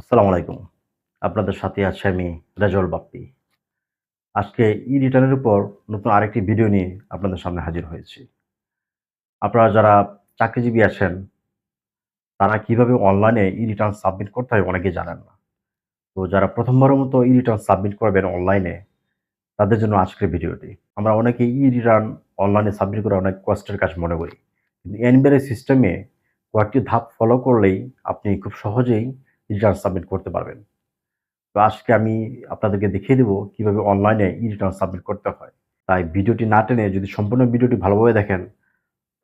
আসসালামু আলাইকুম। আপনাদের সাথে আছি আমি রেজল বাপ্পি। আজকে ই রিটার্নের উপর নতুন আরেকটি ভিডিও নিয়ে আপনাদের সামনে হাজির হয়েছি। আপনারা যারা চাকরিজীবী আছেন, তারা কীভাবে অনলাইনে ই রিটার্ন সাবমিট করতে হয় অনেকে জানেন না। তো যারা প্রথমবারের মতো ই রিটার্ন সাবমিট করবেন অনলাইনে তাদের জন্য আজকের ভিডিওটি আমরা অনেকে ই রিটার্ন অনলাইনে সাবমিট করে অনেক কষ্টের কাজ মনে করি। কিন্তু এনবিআর সিস্টেমে কয়েকটি ধাপ ফলো করলেই আপনি খুব সহজেই রিটার্ন সাবমিট করতে পারবেন। তো আজকে আমি আপনাদেরকে দেখিয়ে দেবো কীভাবে অনলাইনে ই রিটার্ন সাবমিট করতে হয়। তাই ভিডিওটি না টেনে যদি সম্পূর্ণ ভিডিওটি ভালোভাবে দেখেন,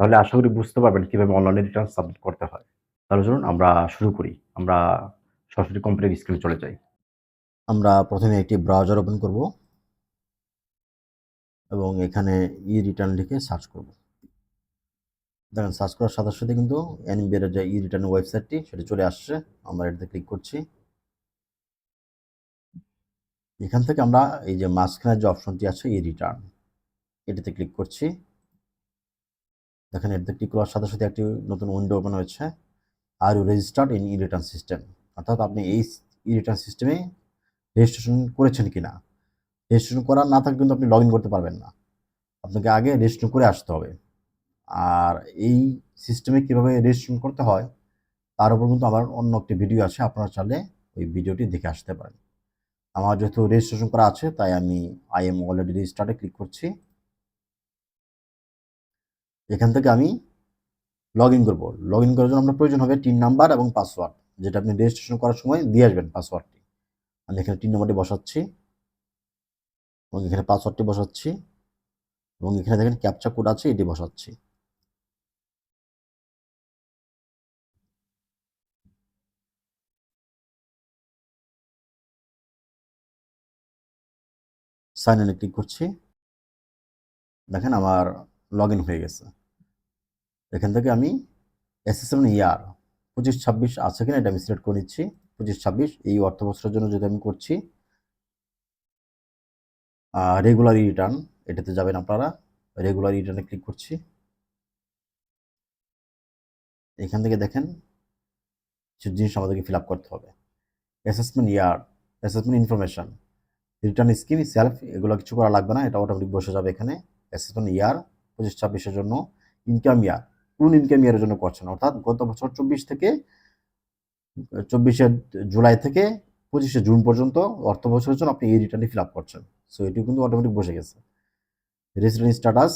তাহলে আশা করি বুঝতে পারবেন কীভাবে অনলাইনে রিটার্ন সাবমিট করতে হয়। তাহলে চলুন আমরা শুরু করি। আমরা সরাসরি কম্পিউটার স্ক্রিনে চলে যাই। আমরা প্রথমে একটি ব্রাউজার ওপেন করব এবং এখানে ই রিটার্ন লিখে সার্চ করব। দেখেন সার্চ করার সাথে সাথে কিন্তু এনবিআর যে ই রিটার্ন ওয়েবসাইটটি সেটা চলে আসছে। আমরা এটাতে ক্লিক করছি। এখান থেকে আমরা এই যে মাঝখানে যে অপশনটি আছে ই রিটার্ন এটাতে ক্লিক করছি। দেখেন এটাতে ক্লিক করার সাথে সাথে একটি নতুন উইন্ডো ওপেন হয়েছে। Are you registered in e return system অর্থাৎ আপনি এই ই রিটার্ন সিস্টেমে রেজিস্ট্রেশন করেছেন কি না রেজিস্ট্রেশন করা না থাকলে কিন্তু আপনি লগ ইন করতে পারবেন না। আপনাকে আগে রেজিস্ট্রেশন করে আসতে হবে। আর এই সিস্টেমে কীভাবে রেজিস্ট্রেশন করতে হয়, তার উপর কিন্তু আমার অন্য একটি ভিডিও আছে, আপনারা চাইলে ওই ভিডিওটি দেখে আসতে পারেন। আমার যেহেতু রেজিস্ট্রেশন করা আছে, তাই আমি আই এম অলরেডি রেজিস্টার্ডে ক্লিক করছি। এখান থেকে আমি লগ ইন করব। লগ ইন করার জন্য আপনার প্রয়োজন হবে টিন নাম্বার এবং পাসওয়ার্ড যেটা আপনি রেজিস্ট্রেশন করার সময় দিয়ে আসবেন পাসওয়ার্ডটি আমি এখানে টিন নাম্বারটি বসাচ্ছি এবং এখানে পাসওয়ার্ডটি বসাচ্ছি এবং এখানে দেখেন ক্যাপচা কোড আছে, এটি বসাচ্ছি। সাইন ইনে ক্লিক করছি। দেখেন আমার লগ হয়ে গেছে। এখান থেকে আমি এসএসএম ইয়ার পঁচিশ ছাব্বিশ আছে কিনা এটা আমি সিলেক্ট করে নিচ্ছি। পঁচিশ ছাব্বিশ, এই অর্থ বছরের জন্য যদি আমি করছি রেগুলার রিটার্ন এটাতে যাবেন আপনারা। রেগুলার রিটার্নে ক্লিক করছি। এখান থেকে দেখেন কিছু জিনিস আমাদেরকে ফিল আপ করতে হবে। Assessment year assessment information return scheme self এগুলো কিছু করা লাগবে না, এটা অটোমেটিক বসে যাবে এখানে। অ্যাসেসমেন্ট ইয়ার পঁচিশ ছাব্বিশের জন্য ইনকাম ইয়ার কোন ইনকাম ইয়ারের জন্য করছেন? অর্থাৎ গত বছর চব্বিশ থেকে, চব্বিশে জুলাই থেকে পঁচিশে জুন পর্যন্ত অর্থ বছরের জন্য আপনি এই রিটার্নটি ফিল আপ করছেন। সো এটি কিন্তু অটোমেটিক বসে গেছে। রেসিডেন্ট স্ট্যাটাস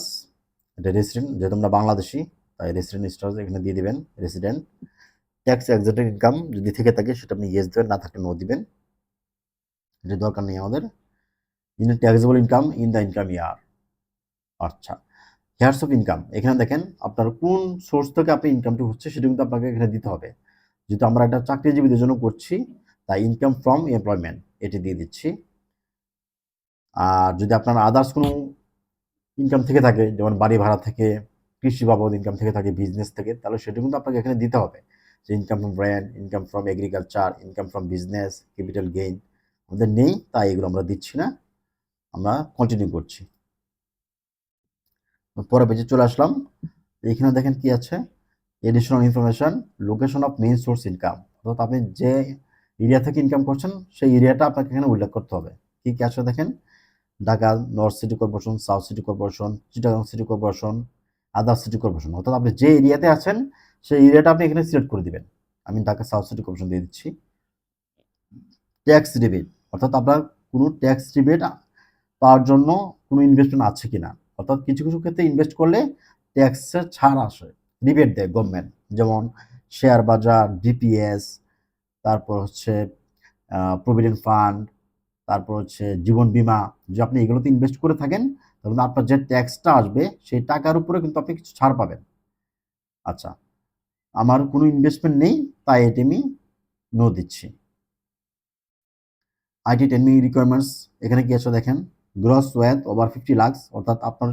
এটা রেসিডেন্ট যেহেতু আমরা বাংলাদেশি, তাই রেসিডেন্ট স্ট্যাটাস এখানে দিয়ে দিবেন রেসিডেন্ট ট্যাক্স এক্সাক্ট ইনকাম যদি থেকে থাকে, সেটা আপনি ইয়েস দেবেন, না থাকলে নো দিবেন। এটা দরকার নেই আমাদের। In taxable income in the income year আচ্ছা হেয়ার্স অফ ইনকাম এখানে দেখেন আপনার কোন সোর্স থেকে আপনি ইনকামটি হচ্ছে সেটা কিন্তু আপনাকে এখানে দিতে হবে। যেহেতু আমরা একটা চাকরিজীবীদের জন্য করছি, তাই ইনকাম ফ্রম এমপ্লয়মেন্ট এটি দিয়ে দিচ্ছি। আর যদি আপনার আদার্স কোনো ইনকাম থেকে থাকে, যেমন বাড়ি ভাড়া থেকে, কৃষি বাবদ ইনকাম থেকে থাকে বিজনেস থেকে, তাহলে সেটা কিন্তু আপনাকে এখানে দিতে হবে। যে income from brand income from agriculture income from business capital gain আমাদের নেই, তাই এগুলো আমরা দিচ্ছি না। আমরা কন্টিনিউ করছি। পরে পেজে চলে আসলাম। এখানে দেখেন কি আছে? Additional information location of main source income অর্থাৎ আপনি যে এরিয়া থেকে ইনকাম করছেন, সেই এরিয়াটা আপনাকে এখানে উল্লেখ করতে হবে। কি কি আছে দেখেন? Dhaka north city corporation south city corporation Chittagong city corporation other city corporation অর্থাৎ আপনি যে এরিয়াতে আছেন, সেই এরিয়াটা আপনি এখানে সিলেক্ট করে দিবেন। আমি ঢাকা সাউথ সিটি কর্পোরেশন দিয়ে দিচ্ছি। ট্যাক্স রিবেট অর্থাৎ আপনার কোনো ট্যাক্স রিবেট পাওয়ার জন্য কোনো ইনভেস্টমেন্ট আছে কিনা। অর্থাৎ কিছু কিছু ক্ষেত্রে ইনভেস্ট করলে ট্যাক্সের ছাড় আসে রিবেট দেয় গভর্নমেন্ট যেমন শেয়ার বাজার ডিপিএস তারপর হচ্ছে প্রভিডেন্ট ফান্ড তারপর হচ্ছে জীবন বিমা। যে আপনি এগুলোতে ইনভেস্ট করে থাকেন, তাহলে আপনার যে ট্যাক্সটা আসবে, সেই টাকার উপরে কিন্তু আপনি কিছু ছাড় পাবেন। আচ্ছা আমার কোনো ইনভেস্টমেন্ট নেই, তাই এটি আমি নো দিচ্ছি। আইটি টেনমি রিকোয়ারমেন্টস এখানে কি আছে দেখেন? Gross wealth over fifty lakhs অর্থাৎ আপনার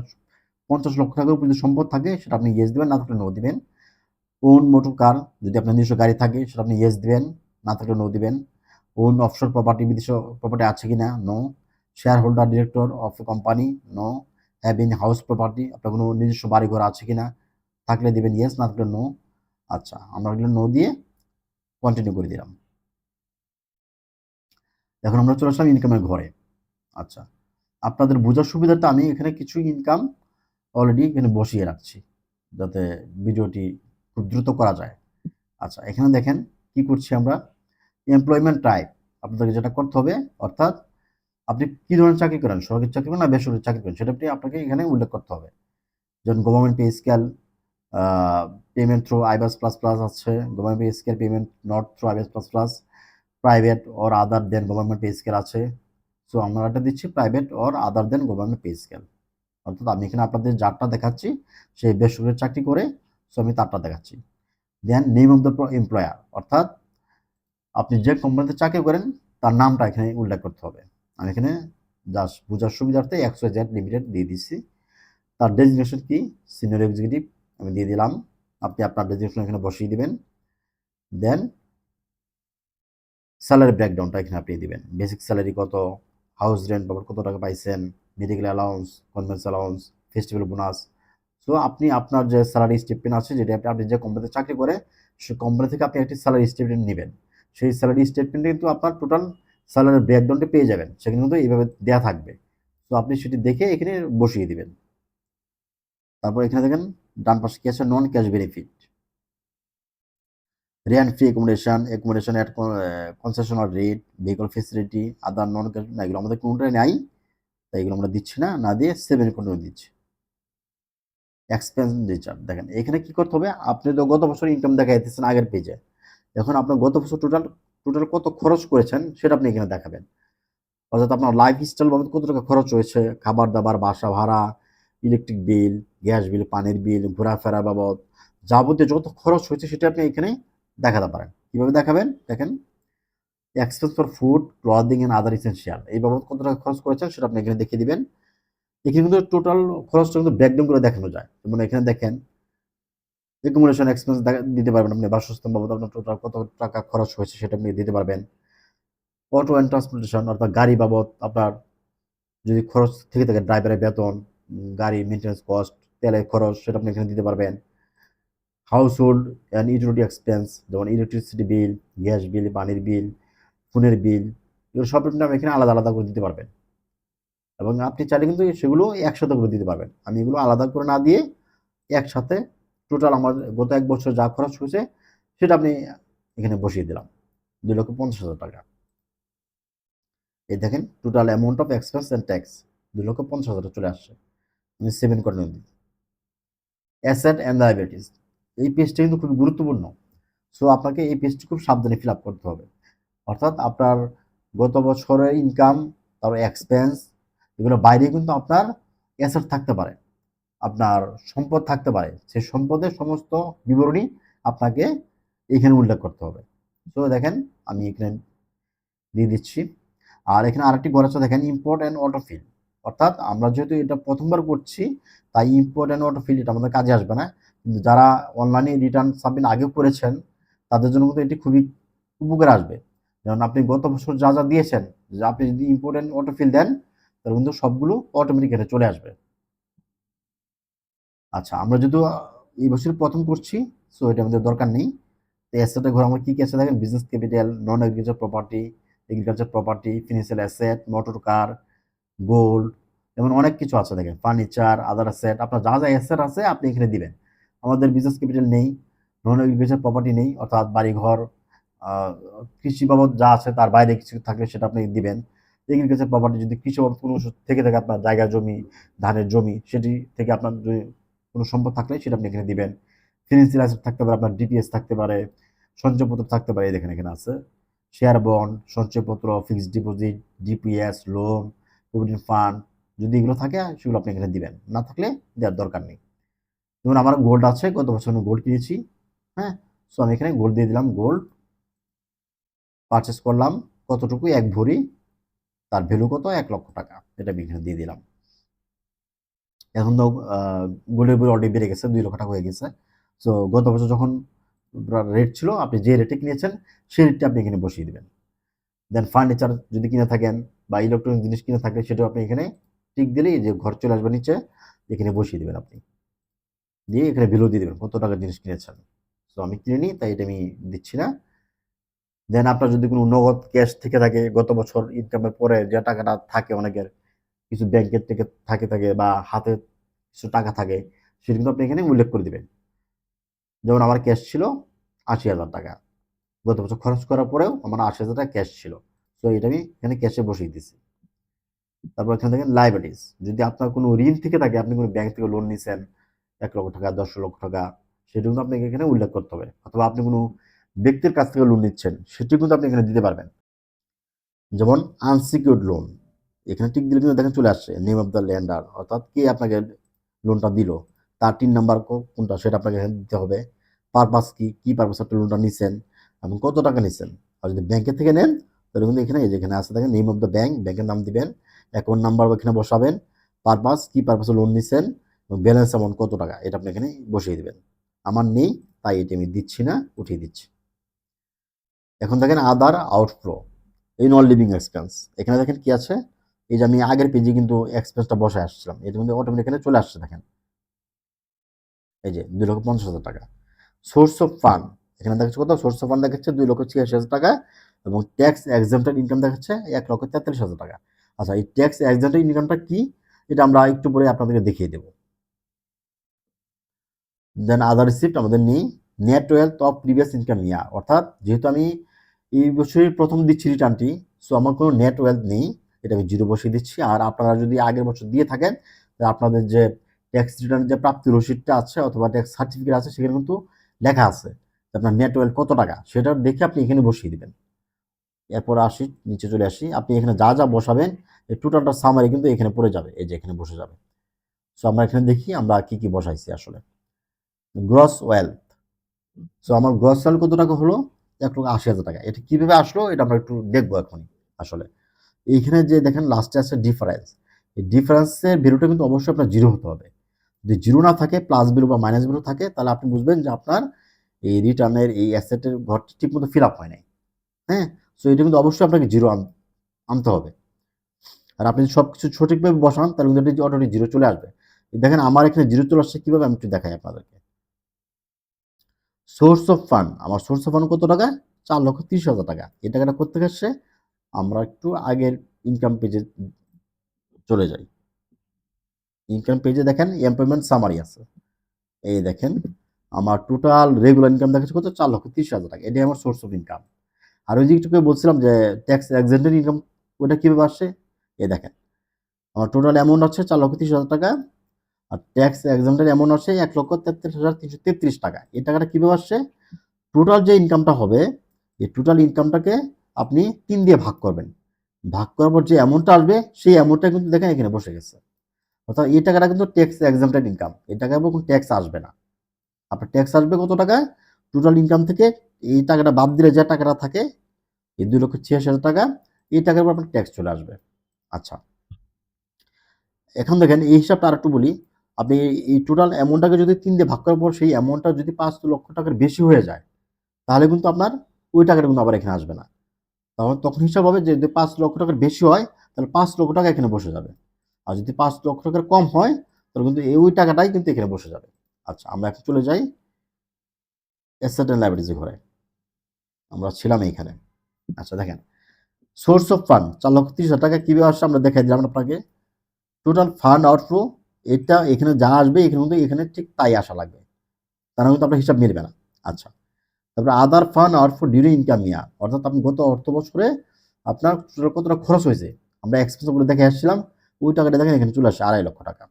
পঞ্চাশ লক্ষ টাকার উপর যদি সম্পদ থাকে, সেটা আপনি ইয়েস দেবেন, না থাকলে নো দিবেন। ওন মোটর কার যদি আপনার নিজস্ব গাড়ি থাকে, সেটা আপনি ইয়েস দিবেন, না থাকলে নো দিবেন। ওন অফশোর প্রপার্টি বিদেশ প্রপার্টি আছে কি না no shareholder director of company no have in house property আপনার কোনো নিজস্ব বাড়ি ঘর আছে কি না থাকলে দিবেন ইয়েস না থাকলে নো আচ্ছা আমরা এগুলো নো দিয়ে কন্টিনিউ করে দিলাম। এখন আমরা চলে আসলাম ইনকামের ঘরে। আচ্ছা আপনাদের বোঝার সুবিধাটা আমি এখানে কিছু ইনকাম অলরেডি এখানে বসিয়ে রাখছি, যাতে ভিডিওটি খুব দ্রুত করা যায়। আচ্ছা এখানে দেখেন কি করছি আমরা? এমপ্লয়মেন্ট টাইপ আপনাদেরকে যেটা করতে হবে, অর্থাৎ আপনি কি ধরনের চাকরি করেন? সরকারি চাকরি করেন না বেসরকারি চাকরি করেন? সেটা আপনি আপনাকে এখানে উল্লেখ করতে হবে। যেমন government pay scale payment through iBAS plus plus আছে government pay scale payment not through iBAS plus plus private or other than government pay scale আছে। সো আমরা এটা দিচ্ছি private or other than government pay scale অর্থাৎ আমি এখানে আপনাদের যারটা দেখাচ্ছি, সেই বেসরকারি চাকরি করে সো আমি তারটা দেখাচ্ছি। Then name of the employer অর্থাৎ আপনি যে কোম্পানিতে চাকরি করেন, তার নামটা এখানে উল্লেখ করতে হবে। আমি এখানে জাস্ট বোঝার সুবিধার্থে একশো জেড লিমিটেড দিয়ে দিচ্ছি তার ডেজিগনেশন কি? সিনিয়র এক্সিকিউটিভ আমি দিয়ে দিলাম। আপনি আপনার ডেজিগনেশন এখানে বসিয়ে দিবেন। দেন স্যালারি ব্রেকডাউনটা এখানে আপনি দিবেন। বেসিক স্যালারি কত হাউস রেন্ট বাবদ কত টাকা পাইছেন medical allowance conveyance allowance festival bonus so আপনি আপনার যে স্যালারি স্টেটমেন্ট আছে, যেটা আপনি আপনি যে কোম্পানিতে চাকরি করে সেই কোম্পানি থেকে আপনি একটি স্যালারি স্টেটমেন্ট নেবেন। সেই স্যালারি স্টেটমেন্টে কিন্তু আপনার টোটাল স্যালারি ব্রেকডাউনটা পেয়ে যাবেন। সেখানে কিন্তু এইভাবে দেওয়া থাকবে। তো আপনি সেটি দেখে এখানে বসিয়ে দিবেন। তারপর এখানে দেখেন, ডান পাশে কি আছে? Non cash benefit rent free accommodation accommodation at concessional rate vehicle facility other non cash না এগুলো আমাদের কোনোটাই নাই, তাই এগুলো আমরা দিচ্ছি না না দিয়ে সেভেন কোনো দিচ্ছি। এক্সপেন্ডিচার দেখেন, এখানে কি করতে হবে? আপনি তো গত বছর ইনকাম দেখা যাচ্ছেন আগের পেজে এখন আপনার গত বছর টোটাল টোটাল কত খরচ করেছেন সেটা আপনি এখানে দেখাবেন। অর্থাৎ আপনার লাইফ স্টাইল বাবদ কত টাকা খরচ হয়েছে? খাবার দাবার বাসা ভাড়া ইলেকট্রিক বিল গ্যাস বিল পানির বিল ঘোরাফেরা বাবদ যাবতীয় যত খরচ হয়েছে সেটা আপনি এখানে দেখাতে পারেন। কীভাবে দেখাবেন? দেখেন expense for food clothing and other essential এই বাবদ কত টাকা খরচ করেছেন সেটা আপনি এখানে দেখিয়ে দিবেন। এখানে কিন্তু টোটাল খরচটা কিন্তু ব্রেকডাউন করে দেখানো যায়। যেমন এখানে দেখেন অ্যাকোমোডেশন এক্সপেন্স দিতে পারবেন আপনি। বাসস্থান বাবদ আপনার টোটাল কত টাকা খরচ হয়েছে সেটা আপনি দিতে পারবেন। অটো অ্যান্ড ট্রান্সপোর্টেশন অর্থাৎ গাড়ি বাবদ আপনার যদি খরচ থেকে থাকে ড্রাইভারের বেতন গাড়ি মেনটেন্স কস্ট তেলের খরচ, সেটা আপনি এখানে দিতে পারবেন। Household and utility expense যেমন ইলেকট্রিসিটি বিল গ্যাস বিল পানির বিল ফোনের বিল এগুলো সব আপনি এখানে আলাদা আলাদা করে দিতে পারবেন। এবং আপনি চাইলে কিন্তু সেগুলো একসাথে করে দিতে পারবেন। আমি এগুলো আলাদা করে না দিয়ে একসাথে টোটাল আমার গত এক বছর যা খরচ হয়েছে, সেটা আপনি এখানে বসিয়ে দিলাম। দুই লক্ষ পঞ্চাশ হাজার টাকা। এই দেখেন total amount of expense and tax দুই লক্ষ পঞ্চাশ হাজার চলে আসছে। আমি সেভেন করে দিই অ্যাসেট অ্যান্ড লাইবিলিটিস এই পেজটা কিন্তু খুব গুরুত্বপূর্ণ। সো আপনাকে এই পেজটি খুব সাবধানে ফিল আপ করতে হবে। অর্থাৎ আপনার গত বছরের ইনকাম তারপর এক্সপেন্স এগুলো বাইরে কিন্তু আপনার অ্যাসেট থাকতে পারে। আপনার সম্পদ থাকতে পারে। সেই সম্পদের সমস্ত বিবরণী আপনাকে এখানে উল্লেখ করতে হবে। তো দেখেন, আমি এখানে দিয়ে দিচ্ছি। আর এখানে আরেকটি ঘর আছে, দেখেন ইম্পোর্ট অ্যান্ড অটোফিল অর্থাৎ আমরা যেহেতু এটা প্রথমবার করছি, তাই ইম্পোর্ট অ্যান্ড অটোফিল এটা আমাদের কাজে আসবে না। যারা অনলাইনে রিটার্ন সাবমিট আগেও করেছেন, তাদের জন্য কিন্তু এটি খুবই উপকার আসবে। যেমন আপনি গত বছর যা যা দিয়েছেন, যে আপনি যদি ইম্পোর্ট অ্যান্ড অটোফিল দেন, তাহলে কিন্তু সবগুলো অটোমেটিক এটা চলে আসবে। আচ্ছা আমরা যেহেতু এই বছর প্রথম করছি সো এটা আমাদের দরকার নেই। তো অ্যাসেটের ঘর আমরা কী কী আছে দেখেন? Business capital non agriculture property agriculture property financial asset motor car gold এমন অনেক কিছু আছে দেখেন। ফার্নিচার আদার অ্যাসেট আপনার যা যা অ্যাসেট আছে, আপনি এখানে দিবেন। আমাদের বিজনেস ক্যাপিটাল নেই নন এগ্রিকালচার প্রপার্টি নেই, অর্থাৎ বাড়িঘর কৃষি বাবদ যা আছে তার বাইরে কিছু থাকলে সেটা আপনি দিবেন। এগ্রিকালচার প্রপার্টি যদি কৃষি বাবদ কোনো থেকে থাকে আপনার জায়গা জমি, ধানের জমি, সেটি থেকে আপনার যদি কোনো সম্পদ থাকলে সেটা আপনি এখানে দিবেন। ফিনান্সিয়াল অ্যাসেট থাকতে পারে, আপনার ডিপিএস থাকতে পারে, সঞ্চয়পত্র থাকতে পারে দেখেন এখানে আছে। শেয়ার বন্ড সঞ্চয়পত্র fixed deposit DPS loan provident fund যদি এগুলো থাকে সেগুলো আপনি এখানে দিবেন। না থাকলে দেওয়ার দরকার নেই। যেমন আমার গোল্ড আছে গত বছর আমি গোল্ড কিনেছি হ্যাঁ? সো আমি এখানে গোল্ড দিয়ে দিলাম গোল্ড পারচেস করলাম কতটুকু এক ভরি, তার ভ্যালু কত? এক লক্ষ টাকা, এটা আমি দিয়ে দিলাম। এখন তো গোল্ডের বই অলরেডি বেড়ে গেছে, দুই লক্ষ টাকা হয়ে গেছে। সো গত বছর যখন রেট ছিল, আপনি যে রেটে কিনেছেন, সেই রেটটা আপনি এখানে বসিয়ে দেবেন। দেন ফার্নিচার যদি কিনে থাকেন, বা ইলেকট্রনিক জিনিস কিনে থাকলে সেটাও আপনি এখানে টিক দিলেই যে ঘর চলে আসবে নিচে, এখানে বসিয়ে দেবেন আপনি। দিয়ে এখানে ভ্যালু দিয়ে দেবেন। কত টাকার জিনিস কিনেছেন? তো আমি কিনে নিই, তাই এটা আমি দিচ্ছি না। দেন আপনার যদি কোনো নগদ ক্যাশ থেকে থাকে, গত বছর ইনকামের পরে যে টাকাটা থাকে অনেকের, কিছু ব্যাংকের থেকে থাকে থাকে বা হাতে কিছু টাকা থাকে, সেটা কিন্তু আপনি এখানে উল্লেখ করে দেবেন। যেমন আমার ক্যাশ ছিল আশি হাজার টাকা। গত বছর খরচ করার পরেও আমার আশি হাজার টাকা ক্যাশ ছিল। তো এটা আমি এখানে ক্যাশে বসিয়ে দিছি। তারপর এখানে দেখেন লাইবিলিটিস যদি আপনার কোনো ঋণ থেকে থাকে, আপনি কোনো ব্যাংক থেকে লোন নিছেন এক লক্ষ টাকা, দশ লক্ষ টাকা সেটা কিন্তু আপনাকে এখানে উল্লেখ করতে হবে। অথবা আপনি কোনো ব্যক্তির কাছ থেকে লোন নিচ্ছেন সেটি কিন্তু আপনি এখানে দিতে পারবেন। যেমন আনসিকিউর্ড লোন এখানে টিক দিলে কিন্তু দেখেন চলে আসছে নেম অফ দ্য ল্যান্ডার অর্থাৎ কে আপনাকে লোনটা দিল, তার তিন নাম্বার কোনটা সেটা আপনাকে এখানে দিতে হবে পারপাস কি কি পারপাস আপনি লোনটা নিছেন, এবং কত টাকা নিছেন। আর যদি ব্যাংকের থেকে নেন, তাহলে কিন্তু এখানে যেখানে আছে দেখেন নেম অফ দ্য ব্যাংক ব্যাংকের নাম দিবেন অ্যাকাউন্ট নাম্বার এখানে বসাবেন পারপাস কি পারপাসে লোন নিছেন ব্যালেন্স অ্যামাউন্ট কত টাকা, এটা আপনি এখানে বসিয়ে দেবেন। আমার নেই, তাই এটি আমি দিচ্ছি না, উঠিয়ে দিচ্ছি। এখন দেখেন আদার আউটফ্লো এই নন লিভিং এক্সপেন্স এখানে দেখেন কি আছে? এই যে আমি আগের পেজে কিন্তু এক্সপেন্সটা বসে আসছিলাম এটা কিন্তু অটোমেটিক এখানে চলে আসছে, দেখেন। এই যে দুই লক্ষ পঞ্চাশ হাজার টাকা। সোর্স অফ ফান্ড এখানে দেখাচ্ছে কত? সোর্স অফ ফান্ড দেখাচ্ছে দুই লক্ষ ছিয়াশি হাজার টাকা এবং ট্যাক্স এক্সামটেড ইনকাম দেখাচ্ছে এক লক্ষ তেতাল্লিশ হাজার টাকা। আচ্ছা এই ট্যাক্স এক্সামটেড ইনকামটা কি? এটা আমরা একটু পরে আপনাদেরকে দেখিয়ে দেবো। দেন আদার রিসিপ্ট আমাদের নেই। Net wealth of previous income year অর্থাৎ যেহেতু আমি এই বছরের প্রথম দিচ্ছি রিটার্নটি সো আমার কোনো নেট ওয়েলথ নেই। এটা আমি জিরো বসিয়ে দিচ্ছি। আর আপনারা যদি আগের বছর দিয়ে থাকেন আপনাদের যে ট্যাক্স রিটার্ন যে প্রাপ্তি রসিদটা আছে অথবা ট্যাক্স সার্টিফিকেট আছে, সেখানে কিন্তু লেখা আছে আপনার নেট ওয়েলথ কত টাকা? সেটা দেখে আপনি এখানে বসিয়ে দেবেন। এরপর আসি, নিচে চলে আসি। আপনি এখানে যা যা বসাবেন, এই টোটালটা সামারি কিন্তু এখানে পড়ে যাবে, এই যে এখানে বসে যাবে। সো আমরা এখানে দেখি আমরা কি কি বসাইছি আসলে। গ্রস ওয়েলথ সো আমার গ্রস ওয়েলথ কত টাকা হলো? এক লক্ষ আশি হাজার টাকা। এটা কীভাবে আসলো? এটা আমরা একটু দেখব এখনই আসলে। এইখানে যে দেখেন লাস্টে আছে ডিফারেন্স এই ডিফারেন্সের ভ্যালুটা কিন্তু অবশ্যই আপনার জিরো হতে হবে। যদি জিরো না থাকে প্লাস ভ্যালু বা মাইনাস ভ্যালু থাকে, তাহলে আপনি বুঝবেন যে আপনার এই রিটার্নের এই অ্যাসেটের ঘরটি ঠিকমতো ফিল আপ হয় নাই। হ্যাঁ? সো এটা কিন্তু অবশ্যই আপনাকে জিরো আনতে হবে। আর আপনি সব কিছু সঠিকভাবে বসান, তাহলে কিন্তু অটোমেটিক জিরো চলে আসবে। দেখেন, আমার এখানে জিরো চলে আসছে কীভাবে? আমি একটু দেখাই আপনাদেরকে। সোর্স অফ ফান্ড আমার সোর্স অফ ফান্ড কত টাকা? চার লক্ষ তিরিশ হাজার টাকা। এই টাকাটা করতে আসছে? আমরা একটু আগের ইনকাম পেজে চলে যাই। ইনকাম পেজে দেখেন এমপ্লয়মেন্ট সামারি আছে। এই দেখেন, আমার টোটাল রেগুলার ইনকাম দেখাচ্ছে কত? চার লক্ষ তিরিশ হাজার টাকা। এটাই আমার সোর্স অফ ইনকাম আর ওই একটু বলছিলাম যে ট্যাক্স এক্সেন্টেড ইনকাম ওটা কীভাবে আসছে? এ দেখেন, আমার টোটাল অ্যামাউন্ট আছে চার লক্ষ তিরিশ হাজার টাকা। আর ট্যাক্স এক্সামটার এমন আসে এক লক্ষ তেত্রিশ হাজার তিনশো তেত্রিশ টাকা। এই টাকাটা কীভাবে আসছে? টোটাল যে ইনকামটা হবে, এই টোটাল ইনকামটাকে আপনি তিন দিয়ে ভাগ করবেন। ভাগ করার পর যে অ্যামাউন্টটা আসবে, সেই অ্যামাউন্টটা কিন্তু দেখেন এখানে বসে গেছে। অর্থাৎ এই টাকাটা কিন্তু ট্যাক্স এক্সামটার ইনকাম এই টাকার উপর কোনো ট্যাক্স আসবে না। আপনার ট্যাক্স আসবে কত টাকা টোটাল ইনকাম থেকে এই টাকাটা বাদ দিলে যে টাকাটা থাকে, এই দুই লক্ষ ছিয়াশি হাজার টাকা, এই টাকার উপর আপনার ট্যাক্স চলে আসবে। আচ্ছা। এখন দেখেন, এই হিসাবটা আর একটু বলি। আপনি এই টোটাল অ্যামাউন্টটাকে যদি তিন দিয়ে ভাগ করার পর সেই অ্যামাউন্টটা যদি পাঁচ লক্ষ টাকার বেশি হয়ে যায়, তাহলে কিন্তু আপনার ওই টাকাটা কিন্তু আবার এখানে আসবে না। তখন তখন হিসাব হবে যে যদি পাঁচ লক্ষ টাকার বেশি হয়, তাহলে পাঁচ লক্ষ টাকা এখানে বসে যাবে। আর যদি পাঁচ লক্ষ টাকার কম হয়, তাহলে কিন্তু এই ওই টাকাটাই কিন্তু এখানে বসে যাবে। আচ্ছা আমরা এখন চলে যাই অ্যাসেট অ্যান্ড ঘরে। আমরা ছিলাম এইখানে। আচ্ছা দেখেন। সোর্স অফ ফান্ড চার লক্ষ তিরিশ হাজার টাকা। কীভাবে আসছে আমরা দেখাই দিলাম আপনাকে। টোটাল ফান্ড আউটফ্লো এটা এখানে যা আসবে, এখানে কিন্তু এখানে ঠিক তাই আসা লাগবে। তারা কিন্তু আপনার হিসাব মিলবে না। আচ্ছা। তারপরে other fund outflow during income year অর্থাৎ আপনি গত অর্থ বছরে আপনার কতটা খরচ হয়েছে? আমরা এক্সপেন্স করে দেখে আসছিলাম, ওই টাকাটা দেখেন এখানে চলে আসছে আড়াই লক্ষ টাকা।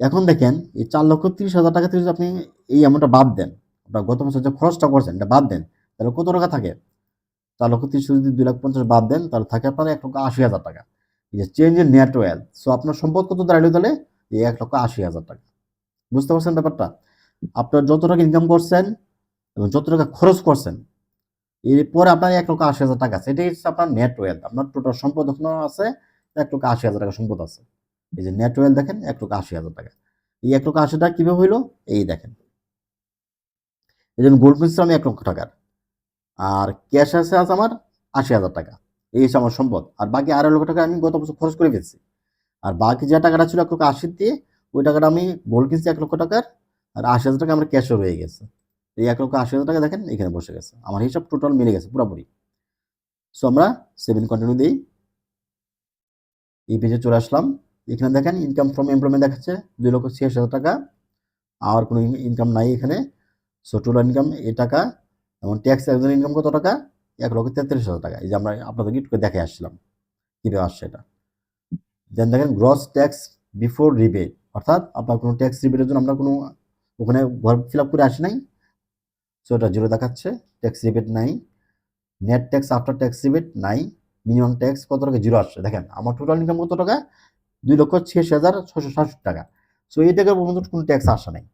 এখন দেখেন, এই চার লক্ষ তিরিশ হাজার টাকা থেকে যদি আপনি এই অ্যামাউন্টটা বাদ দেন, আপনার গত বছর যে খরচটা করছেন, এটা বাদ দেন, তাহলে কত টাকা থাকে? চার লক্ষ তিরিশ যদি দুই লাখ পঞ্চাশ বাদ দেন, তাহলে থাকে আপনার এক লক্ষ আশি হাজার টাকা। যে change in net wealth so আপনার সম্পদ কত দাঁড়াল তাহলে? এই এক লক্ষ আশি হাজার টাকা। বুঝতে পারছেন ব্যাপারটা? আপনার যত টাকা ইনকাম করছেন এবং যত টাকা খরচ করছেন, এরপরে আপনার এক লক্ষ আশি হাজার টাকা আছে। এটাই হচ্ছে আপনার নেট ওয়েলথ আপনার টোটাল সম্পদ আছে, এক লক্ষ আশি হাজার টাকা সম্পদ আছে। এই যে নেট ওয়েলথ দেখেন, এক লক্ষ আশি হাজার টাকা। এই এক লক্ষ আশি টাকা কীভাবে হইল? এই দেখেন। এই জন্য গোল্ড কিনছিলাম এক লক্ষ টাকার। আর ক্যাশ আছে আছে আমার আশি হাজার টাকা। এই হচ্ছে আমার সম্পদ। আর বাকি আড়াই লক্ষ টাকা আমি গত বছর খরচ করে ফেলছি। আর বাকি যে টাকাটা ছিল এক লক্ষ আশি দিয়ে, ওই টাকাটা আমি গোল্ড কিনছি এক লক্ষ টাকার, আর আশি হাজার টাকা আমার ক্যাশও রয়ে গেছে। এই এক লক্ষ আশি হাজার টাকা দেখেন, এখানে বসে গেছে। আমার হিসাব টোটাল মিলে গেছে পুরোপুরি। সো আমরা সেভেন কন্টিনিউ দিই। এই পেজে চলে আসলাম। এখানে দেখেন ইনকাম ফ্রম এমপ্লয়মেন্ট দেখাচ্ছে, দুই লক্ষ ছিয়াশি হাজার টাকা। আর কোনো ইনকাম নাই এখানে। সো টোটাল ইনকাম এ টাকা, এবং ট্যাক্স একজন ইনকাম কত টাকা? এক লক্ষ তেত্রিশ হাজার টাকা। এই যে আমরা আপনাদেরকে একটু দেখে আসছিলাম, কীভাবে আসছে এটা। দেন দেখেন গ্রস ট্যাক্স বিফোর রিবেট অর্থাৎ আপনার কোনো ট্যাক্স রিবেটের জন্য আমরা কোনো, ওখানে ঘর ফিল আপ করে আসি নাই। সো এটা জিরো দেখাচ্ছে ট্যাক্স রিবেট নাই net tax after tax rebate নাই মিনিমাম ট্যাক্স কত টাকা? জিরো আসছে। দেখেন, আমার টোটাল ইনকাম কত টাকা? দুই লক্ষ ছিয়াশি হাজার ছশো সাতষট্টি টাকা। সো এই টাকার পর্যন্ত কোনো ট্যাক্স আসা নাই।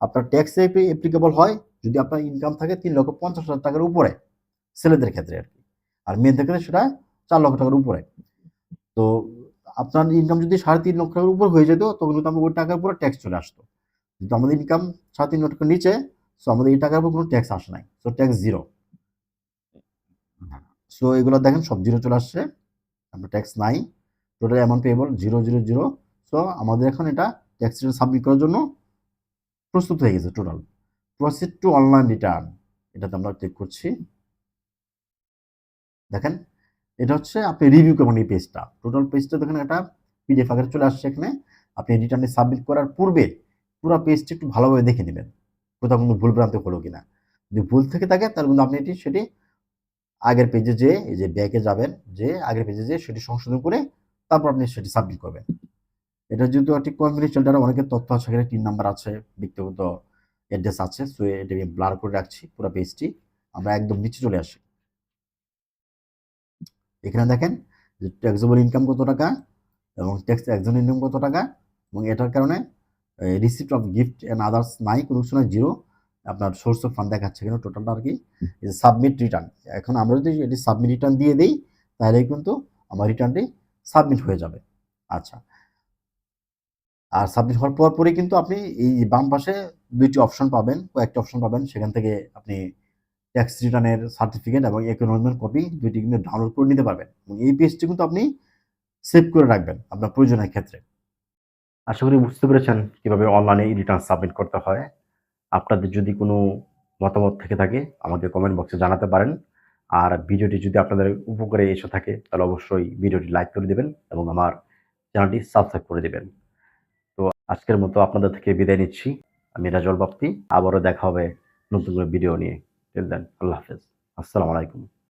আপনার ট্যাক্স অ্যাপ্লিকেবল হয় যদি আপনার ইনকাম থাকে তিন লক্ষ পঞ্চাশ হাজার টাকার উপরে। ছেলেদের ক্ষেত্রে আর কি। আর মেয়েদের ক্ষেত্রে সেটা চার লক্ষ টাকার উপরে। তো আপনার ইনকাম যদি সাড়ে তিন লক্ষ টাকার উপর হয়ে যেত, তখন কিন্তু আমাদের ওই টাকার উপরে ট্যাক্স চলে আসতো। কিন্তু আমাদের ইনকাম সাড়ে তিন লক্ষ টাকার নিচে সো আমাদের এই টাকার উপর কোনো ট্যাক্স আসে নাই। সো ট্যাক্স জিরো সো এগুলো দেখেন, সব জিরো চলে আসছে। আমরা ট্যাক্স নাই। Total amount payable zero zero zero so আমাদের এখন এটা ট্যাক্স রিটার্ন সাবমিট করার জন্য প্রস্তুত হয়ে গেছে total proceed to online return এটাতে আমরা ক্লিক করছি। দেখেন, এটা হচ্ছে আপনি রিভিউ করবেন এই পেজটা টোটাল পেজটা দেখেন একটা পিডিএফ আকারে চলে আসছে এখানে। আপনি রিটার্নে সাবমিট করার পূর্বে পুরো পেজটা একটু ভালোভাবে দেখে নেবেন, কোথাও কিন্তু ভুল ভ্রান্তি হলো কিনা। যদি ভুল থেকে থাকে, তাহলে কিন্তু আপনি এটি, সেটি আগের পেজে যে, এই যে ব্যাকে যাবেন, যে আগের পেজে যে, সেটি সংশোধন করে তারপর আপনি সেটি সাবমিট করবেন। এটা যেহেতু একটি কনফিডেন্সিয়াল ডাটা অনেকের তথ্য আছে এখানে, তিন নাম্বার আছে, ব্যক্তিগত অ্যাড্রেস আছে সো এটা আমি ব্লার করে রাখছি পুরো পেজটি আমরা একদম নিচে চলে আসি। এখানে দেখেন যে ট্যাক্সেবল ইনকাম কত টাকা এবং ট্যাক্স একজন ইনকাম কত টাকা এবং এটার কারণে receipt of gift and others নাই, কোনো নাই জিরো আপনার সোর্স অফ ফান্ড দেখাচ্ছে কেন টোটালটা আর কি। সাবমিট রিটার্ন এখন আমরা যদি এটি সাবমিট রিটার্ন দিয়ে দিই, তাহলে কিন্তু আমার রিটার্নটি সাবমিট হয়ে যাবে। আচ্ছা। আর সাবমিট হওয়ার পর পরে কিন্তু আপনি এই বাম পাশে দুইটি অপশন পাবেন, কয়েকটি অপশন পাবেন, সেখান থেকে আপনি ট্যাক্স রিটার্নের সার্টিফিকেট এবং একনোলজমেন্ট কপি দুইটি কিন্তু ডাউনলোড করে নিতে পারবেন। এবং এই পেজটি কিন্তু আপনি সেভ করে রাখবেন আপনার প্রয়োজনের ক্ষেত্রে। আশা করি বুঝতে পেরেছেন কীভাবে অনলাইনে রিটার্ন সাবমিট করতে হয়। আপনাদের যদি কোনো মতামত থেকে থাকে আমাকে কমেন্ট বক্সে জানাতে পারেন। আর ভিডিওটি যদি আপনাদের উপকারে এসে থাকে, তাহলে অবশ্যই ভিডিওটি লাইক করে দেবেন এবং আমার চ্যানেলটি সাবস্ক্রাইব করে দেবেন। তো আজকের মতো আপনাদের থেকে বিদায় নিচ্ছি। আমি রাজল বাপ্তি আবারও দেখা হবে নতুন কোনো ভিডিও নিয়ে। টিল দেন আল্লাহ হাফেজ আসসালামু আলাইকুম